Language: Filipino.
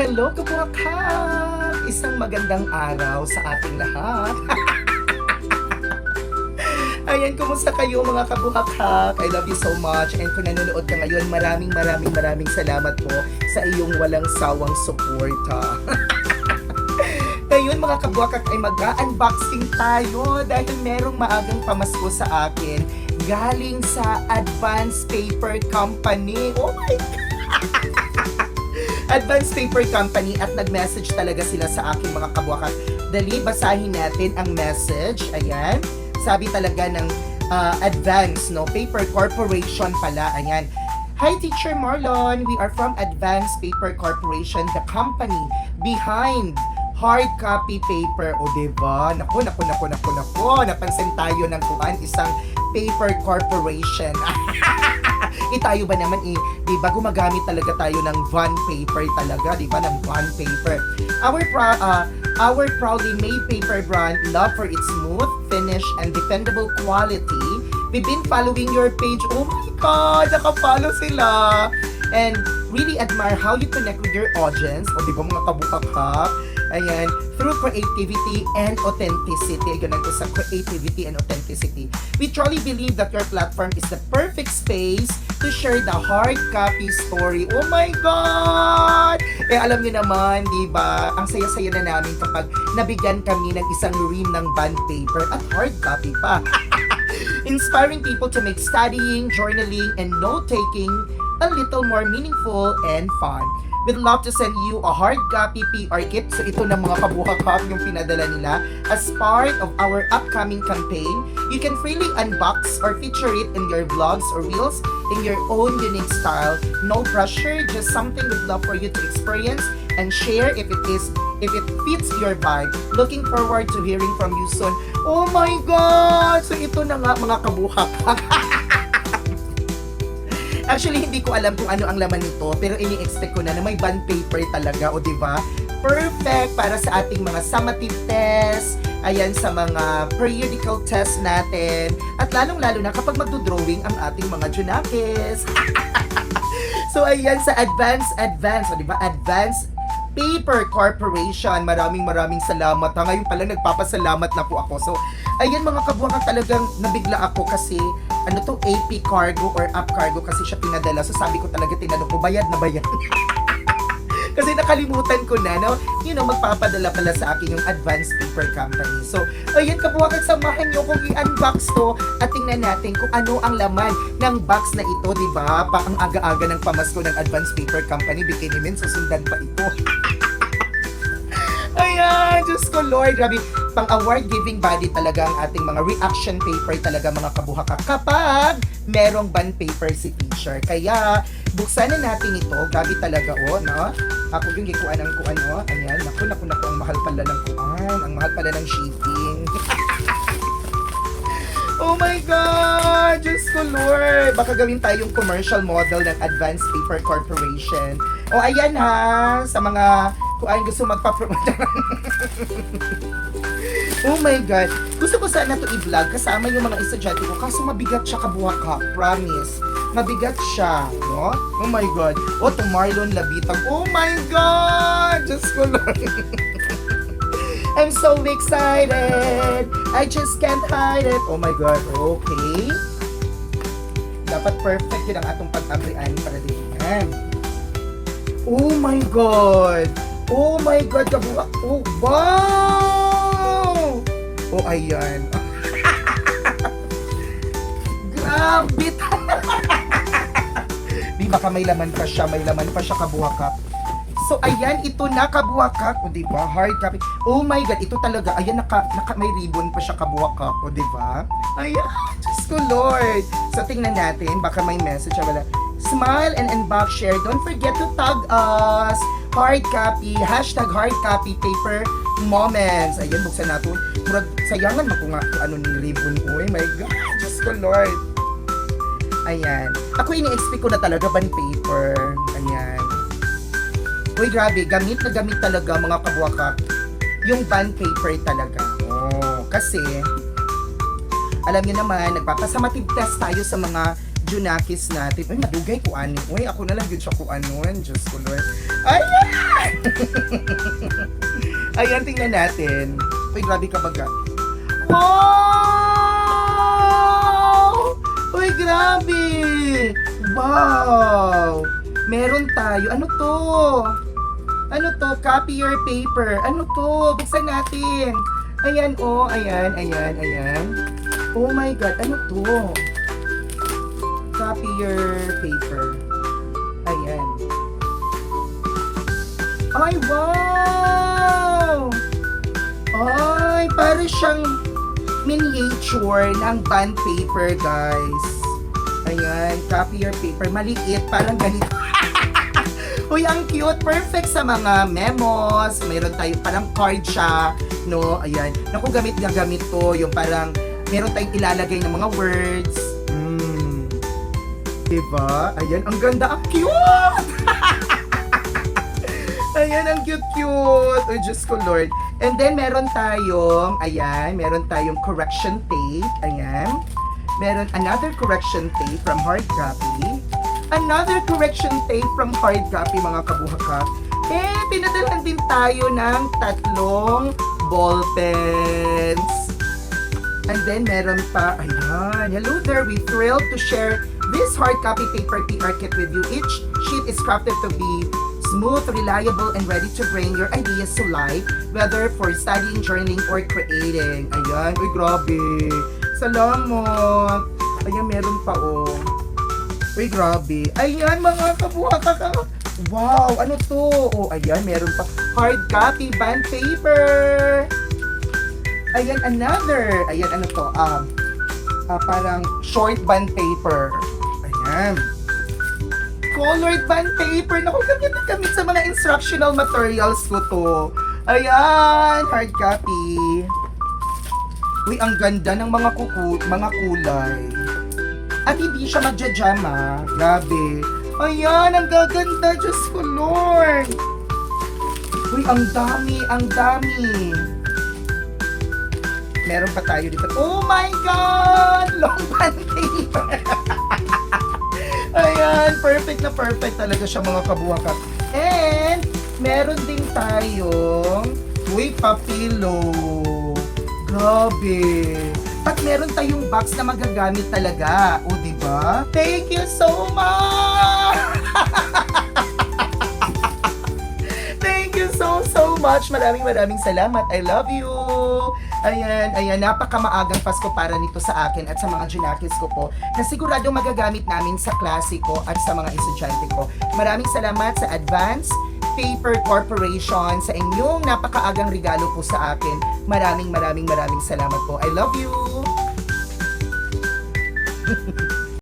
Hello, kaburakak! Isang magandang araw sa ating lahat. Ayan, kumusta kayo mga kabuhakhak? I love you so much. And kung nanonood ka ngayon, maraming maraming maraming salamat po sa iyong walang sawang suporta. Ngayon mga kabuhakhak ay mag-unboxing tayo dahil merong maagang pamasko sa akin galing sa Advanced Paper Company. Oh my Advanced Paper Company at nag-message talaga sila sa akin mga kabuhakhak. Dali, basahin natin ang message. Ayan sabi talaga ng uh, Advance, no? Paper Corporation pala, ayan. Hi, Teacher Marlon. We are from Advance Paper Corporation, the company behind hard copy paper. O, diba? Naku, naku, naku, naku, naku. Napansin tayo ng kuan, isang paper corporation. eh, tayo ba naman, eh, di ba, gumagamit talaga tayo ng van paper talaga, di ba, ng van paper. Our, pro- uh, our proudly made paper brand, love for its smooth, finish, and dependable quality. We've been following your page. Oh my God, nakafollow sila. And really admire how you connect with your audience. O, di ba mga kabukakak? Ayan, through creativity and authenticity. Ganun ko sa creativity and authenticity. We truly believe that your platform is the perfect space to share the hard copy story. Oh my God! Eh, alam niyo naman, di ba, ang saya-saya na namin kapag nabigyan kami ng isang ream ng bond paper at hard copy pa. Inspiring people to make studying, journaling, and note-taking a little more meaningful and fun. We'd love to send you a hard copy PR kit. So ito na mga kabuhakap yung pinadala nila. As part of our upcoming campaign, you can freely unbox or feature it in your vlogs or reels in your own unique style. No pressure, just something we'd love for you to experience and share if it is if it fits your vibe. Looking forward to hearing from you soon. Oh my God! So ito na nga mga kabuhakap. Actually, hindi ko alam kung ano ang laman nito, pero ini-expect ko na na may bond paper talaga, o di ba? Perfect para sa ating mga summative test, ayan sa mga periodical test natin, at lalong-lalo na kapag magdo-drawing ang ating mga junakis. so ayan sa Advance Advance, o di ba? Advance Paper Corporation. Maraming maraming salamat. Ha, ngayon pala nagpapasalamat na po ako. So, ayan mga kabuhang talagang nabigla ako kasi ano to AP cargo or up cargo kasi siya pinadala. So sabi ko talaga tinanong ko, bayad na bayad. kasi nakalimutan ko na, no? You know, magpapadala pala sa akin yung advanced paper company. So, ayun, kabuhakan, samahan nyo kung i-unbox to at tingnan natin kung ano ang laman ng box na ito, di ba? Pa ang aga-aga ng pamasko ng advanced paper company, bikini men, susundan pa ito. Ayan, Diyos ko Lord, grabe. Pang award giving body talaga ang ating mga reaction paper talaga mga kabuhaka kapag merong band paper si teacher. Kaya, buksan na natin ito. Grabe talaga, oh, no? Ako yung gikuan ng kuan, oh. Ayan, naku, naku, naku, ang mahal pala ng kuan. Ang mahal pala ng shipping. Oh my God! Diyos ko, Lord! Baka gawin tayong commercial model ng Advanced Paper Corporation. O, ayan ha! Sa mga kung ay gusto magpa-promote. oh my God! Gusto ko sana to i-vlog kasama yung mga estudyante ko kaso mabigat siya kabuhaka. Promise. Mabigat siya, no? Oh my God. O, to Marlon Labitang. Oh my God! Diyos ko, Lord! I'm so excited. I just can't hide it. Oh my God. Okay. Dapat perfect yun ang atong pag-abrian para din. Oh my God. Oh my God. Kabuha. Oh, wow. Oh, ayan. Grabe. Di baka may laman pa siya. May laman pa siya kabuhakap. So, ayan, ito na kabuhakak. O, di ba? Hard copy. Oh my God, ito talaga. Ayan, naka, naka, may ribbon pa siya kabuhakak. O, di ba? Ayan, Diyos ko, Lord. So, tingnan natin. Baka may message. Ah, Wala. Smile and inbox share. Don't forget to tag us. Hard copy. Hashtag hard copy paper moments. Ayan, buksan natin. Murag, sayangan mo kung ano ng ribbon. Oh my God, Diyos ko, Lord. Ayan. Ako ini-expect ko na talaga ban paper. Ayan. Uy, grabe, gamit na gamit talaga mga kabuwaka yung bond paper talaga. Oh, kasi alam niyo naman, nagpapasamative test tayo sa mga junakis natin. Uy, madugay ko ani. Uy, ako na lang yun siya ko ano. Diyos ko, Lord. Ayan! Ayan, tingnan natin. Uy, grabe ka baga. Wow! Uy, grabe! Wow! Meron tayo. Ano to? Ano to? Copier paper. Ano to? Buksan natin. Ayan, oh. Ayan, ayan, ayan. Oh my God. Ano to? Copier paper. Ayan. Ay, wow! Ay, para siyang miniature ng band paper, guys. Ayan, copier paper. Maliit, parang ganito. Uy, ang cute. Perfect sa mga memos. Mayroon tayo parang card siya. No, ayan. Naku, gamit na gamit to. Yung parang meron tayong ilalagay ng mga words. Mm. Diba? Ayan, ang ganda. Ang cute! Ayan, ang cute-cute. Uy, Diyos ko, Lord. And then, meron tayong, ayan, meron tayong correction tape. Ayan. Meron another correction tape from hard copy. Another correction tape from hard copy, mga kabuhakap. Eh, pinadalhan din tayo ng tatlong ball pens. And then, meron pa, ayan, hello there, we thrilled to share this hard copy paper PR kit with you. Each sheet is crafted to be smooth, reliable, and ready to bring your ideas to life, whether for studying, journaling, or creating. Ayan, uy, grabe. Salamat. Ayan, meron pa, oh. Uy, grabe. Ayan, mga kabuhaka Wow, ano to? Oh, ayan, meron pa. Hard copy band paper. Ayan, another. Ayan, ano to? Um, ah, parang short band paper. Ayan. Colored band paper. Naku, gamit na gamit sa mga instructional materials ko to. Ayan, hard copy. Uy, ang ganda ng mga kuku, mga kulay. At hindi siya magja-jam ah. Grabe. Ayan, ang gaganda. Diyos ko, Lord. Uy, ang dami, ang dami. Meron pa tayo dito. Oh my God! Long. Ayan, perfect na perfect talaga siya mga kabuhakap. And, meron din tayong Uy, papilo. Grabe. At meron tayong box na magagamit talaga. O, di ba? Thank you so much! Thank you so, so much. Maraming maraming salamat. I love you. Ayan, ayan, napakamaagang Pasko para nito sa akin at sa mga junakis ko po na siguradong magagamit namin sa klase at sa mga estudyante ko. Maraming salamat sa Advance Paper Corporation sa inyong napakaagang regalo po sa akin. Maraming maraming maraming salamat po. I love you!